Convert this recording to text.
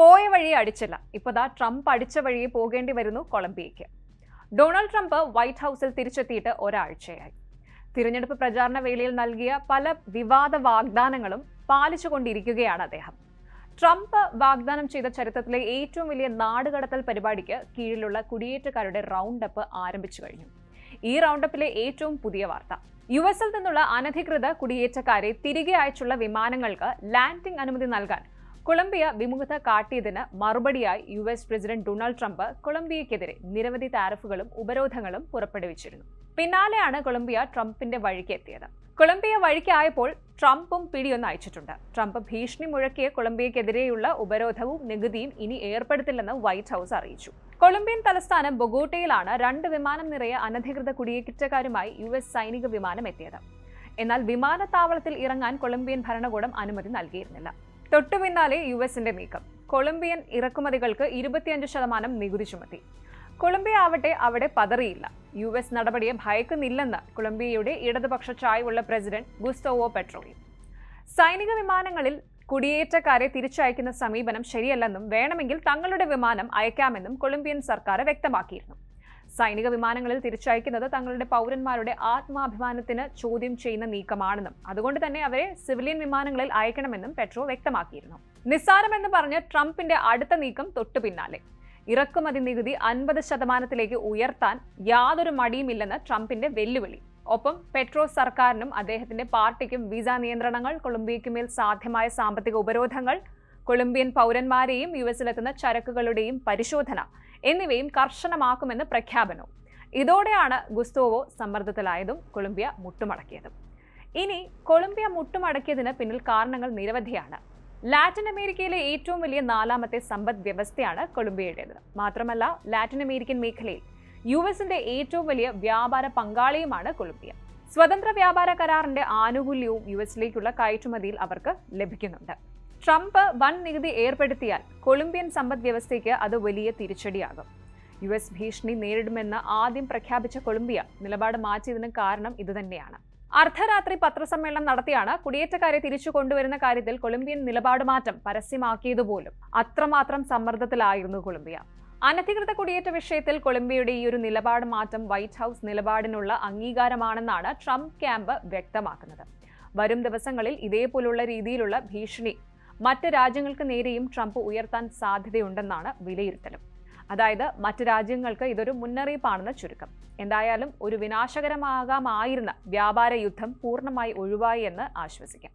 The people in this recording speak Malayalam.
പോയ വഴി അടിച്ചില്ല. ദാ ട്രംപ് അടിച്ച വഴിയെ പോകേണ്ടി വരുന്നു കൊളംബിയയ്ക്ക്. ഡൊണാൾഡ് ട്രംപ് വൈറ്റ് ഹൗസിൽ തിരിച്ചെത്തിയിട്ട് ഒരാഴ്ചയായി. തിരഞ്ഞെടുപ്പ് പ്രചാരണ വേളയിൽ നൽകിയ പല വിവാദ വാഗ്ദാനങ്ങളും പാലിച്ചുകൊണ്ടിരിക്കുകയാണ് അദ്ദേഹം. ട്രംപ് വാഗ്ദാനം ചെയ്ത ചരിത്രത്തിലെ ഏറ്റവും വലിയ നാടുകടത്തൽ പരിപാടിക്ക് കീഴിലുള്ള കുടിയേറ്റക്കാരുടെ റൗണ്ട് അപ്പ് ആരംഭിച്ചു കഴിഞ്ഞു. ഈ റൗണ്ടപ്പിലെ ഏറ്റവും പുതിയ വാർത്ത. യു എസിൽ നിന്നുള്ള അനധികൃത കുടിയേറ്റക്കാരെ തിരികെ അയച്ചുള്ള വിമാനങ്ങൾക്ക് ലാൻഡിംഗ് അനുമതി നൽകാൻ കൊളംബിയ വിമുഖത കാട്ടിയതിന് മറുപടിയായി U S president Donald Trump കൊളംബിയയ്ക്കെതിരെ നിരവധി താരിഫുകളും ഉപരോധങ്ങളും പുറപ്പെടുവിച്ചിരുന്നു. പിന്നാലെയാണ് കൊളംബിയ ട്രംപിന്റെ വഴിക്ക് എത്തിയത് കൊളംബിയ വഴിക്കായപ്പോൾ ട്രംപും പിടിയൊന്ന് അയച്ചിട്ടുണ്ട്. ട്രംപ് ഭീഷണി മുഴക്കിയ കൊളംബിയക്കെതിരെയുള്ള ഉപരോധവും നികുതിയും ഇനി ഏർപ്പെടുത്തില്ലെന്ന് വൈറ്റ് ഹൗസ് അറിയിച്ചു. കൊളംബിയൻ തലസ്ഥാനം ബൊഗോട്ടയിലാണ് രണ്ട് വിമാനം നിറയെ അനധികൃത കുടിയേറ്റക്കാരുമായി യു എസ് സൈനിക വിമാനം എത്തിയത്. എന്നാൽ വിമാനത്താവളത്തിൽ ഇറങ്ങാൻ കൊളംബിയൻ ഭരണകൂടം അനുമതി നൽകിയിരുന്നില്ല. തൊട്ടു പിന്നാലെ യു എസിന്റെ നീക്കം. കൊളംബിയൻ ഇറക്കുമതികൾക്ക് ഇരുപത്തിയഞ്ച് ശതമാനം നികുതി ചുമത്തി. കൊളംബിയ ആവട്ടെ അവിടെ പതറിയില്ല. യു എസ് നടപടിയെ ഭയക്കുന്നില്ലെന്ന് കൊളംബിയയുടെ ഇടതുപക്ഷ ചായ്വുള്ള പ്രസിഡന്റ് ഗുസ്തോവോ പെട്രോയും സൈനിക വിമാനങ്ങളിൽ കുടിയേറ്റക്കാരെ തിരിച്ചയക്കുന്ന സമീപനം ശരിയല്ലെന്നും വേണമെങ്കിൽ തങ്ങളുടെ വിമാനം അയക്കാമെന്നും കൊളംബിയൻ സർക്കാർ വ്യക്തമാക്കിയിരുന്നു. സൈനിക വിമാനങ്ങളിൽ തിരിച്ചയക്കുന്നത് തങ്ങളുടെ പൗരന്മാരുടെ ആത്മാഭിമാനത്തിന് ചോദ്യം ചെയ്യുന്ന നീക്കമാണെന്നും അതുകൊണ്ട് തന്നെ അവരെ സിവിലിയൻ വിമാനങ്ങളിൽ അയക്കണമെന്നും പെട്രോ വ്യക്തമാക്കിയിരുന്നു. നിസ്സാരമെന്ന് പറഞ്ഞ് ട്രംപിന്റെ അടുത്ത നീക്കം തൊട്ടു പിന്നാലെ. ഇറക്കുമതി നികുതി അൻപത് ശതമാനത്തിലേക്ക് ഉയർത്താൻ യാതൊരു മടിയുമില്ലെന്ന് ട്രംപിന്റെ വെല്ലുവിളി. ഒപ്പം പെട്രോ സർക്കാരിനും അദ്ദേഹത്തിന്റെ പാർട്ടിക്കും വിസ നിയന്ത്രണങ്ങൾ കൊളംബിയയ്ക്കുമേൽ സാധ്യമായ സാമ്പത്തിക ഉപരോധങ്ങൾ കൊളംബിയൻ പൗരന്മാരെയും യു എസിലെത്തുന്ന ചരക്കുകളുടെയും പരിശോധന എന്നിവയും കർശനമാക്കുമെന്ന് പ്രഖ്യാപനവും. ഇതോടെയാണ് ഗുസ്തോവോ സമ്മർദ്ദത്തിലായതും കൊളംബിയ മുട്ടുമടക്കിയതും. ഇനി കൊളംബിയ മുട്ടുമടക്കിയതിന് പിന്നിൽ കാരണങ്ങൾ നിരവധിയാണ്. ലാറ്റിൻ അമേരിക്കയിലെ ഏറ്റവും വലിയ നാലാമത്തെ സമ്പദ് വ്യവസ്ഥയാണ് കൊളംബിയയുടേത്. മാത്രമല്ല ലാറ്റിൻ അമേരിക്കൻ മേഖലയിൽ യു എസിന്റെ ഏറ്റവും വലിയ വ്യാപാര പങ്കാളിയുമാണ് കൊളംബിയ. സ്വതന്ത്ര വ്യാപാര കരാറിന്റെ ആനുകൂല്യവും യു എസിലേക്കുള്ള കയറ്റുമതിയിൽ അവർക്ക് ലഭിക്കുന്നുണ്ട്. ട്രംപ് വൻ നികുതി ഏർപ്പെടുത്തിയാൽ കൊളംബിയൻ സമ്പദ് വ്യവസ്ഥയ്ക്ക് അത് വലിയ തിരിച്ചടിയാകും. യു എസ് ഭീഷണി നേരിടുമെന്ന് ആദ്യം പ്രഖ്യാപിച്ച കൊളംബിയ നിലപാട് മാറ്റിയതിന് കാരണം ഇതുതന്നെയാണ്. അർദ്ധരാത്രി പത്രസമ്മേളനം നടത്തിയാണ് കുടിയേറ്റക്കാരെ തിരിച്ചു കൊണ്ടുവരുന്ന കാര്യത്തിൽ കൊളംബിയൻ നിലപാട് മാറ്റം പരസ്യമാക്കിയതുപോലും. അത്രമാത്രം സമ്മർദ്ദത്തിലായിരുന്നു കൊളംബിയ. അനധികൃത കുടിയേറ്റ വിഷയത്തിൽ കൊളംബിയയുടെ ഈ ഒരു നിലപാട് മാറ്റം വൈറ്റ് ഹൗസ് നിലപാടിനുള്ള അംഗീകാരമാണെന്നാണ് ട്രംപ് ക്യാമ്പ് വ്യക്തമാക്കുന്നത്. വരും ദിവസങ്ങളിൽ ഇതേപോലുള്ള രീതിയിലുള്ള ഭീഷണി മറ്റ് രാജ്യങ്ങൾക്ക് നേരെയും ട്രംപ് ഉയർത്താൻ സാധ്യതയുണ്ടെന്നാണ് വിലയിരുത്തലും. അതായത് മറ്റ് രാജ്യങ്ങൾക്ക് ഇതൊരു മുന്നറിയിപ്പാണെന്ന് ചുരുക്കം. എന്തായാലും ഒരു വിനാശകരമാകാമായിരുന്ന വ്യാപാര യുദ്ധം പൂർണമായി ഒഴിവായി എന്ന് ആശ്വസിക്കാം.